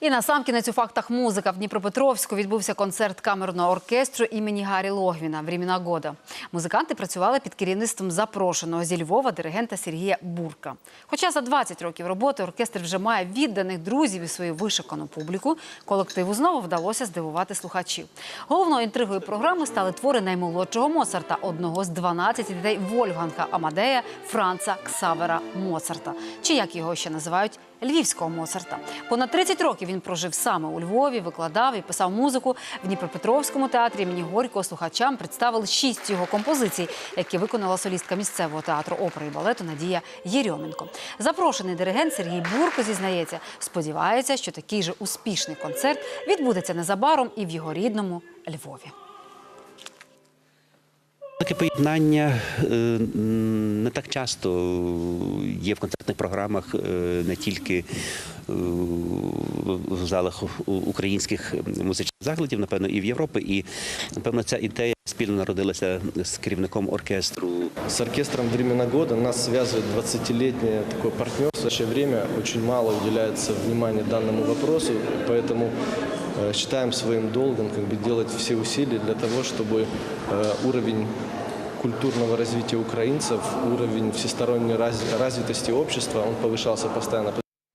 І на сам кінець у фактах музика в Дніпропетровську відбувся концерт камерного оркестру імені Гаррі Логвіна «Времена года». Музиканти працювали під керівництвом запрошеного зі Львова диригента Сергія Бурка. Хоча за 20 років роботи оркестр вже має відданих друзів і свою вишикану публіку, колективу знову вдалося здивувати слухачів. Головною інтригою програми стали твори наймолодшого Моцарта, одного з 12 дітей Вольфганга Амадея Франца Ксавера Моцарта, чи як його ще називають львівського Моцарта. Понад 30 років він прожив саме у Львові, викладав і писав музику в Дніпропетровському театрі імені Горького. Слухачам представили шість його композицій, які виконала солістка місцевого театру опери і балету Надія Єрьоменко. Запрошений диригент Сергій Бурко зізнається, сподівається, що такий же успішний концерт відбудеться незабаром і в його рідному Львові. Таке поєднання е, м, не так часто є в концертних програмах, е, не тільки е, в залах у- українських музичних закладів, напевно, і в Європі. І напевно ця ідея спільно народилася з керівником оркестру С оркестром «Времена года» нас связывает 20-летнее такое партнерство. В настоящее время очень мало уделяется внимания данному вопросу, поэтому э, считаем своим долгом как бы, делать все усилия для того, чтобы э, уровень культурного развития украинцев, уровень всесторонней раз- развитости общества, он повышался постоянно.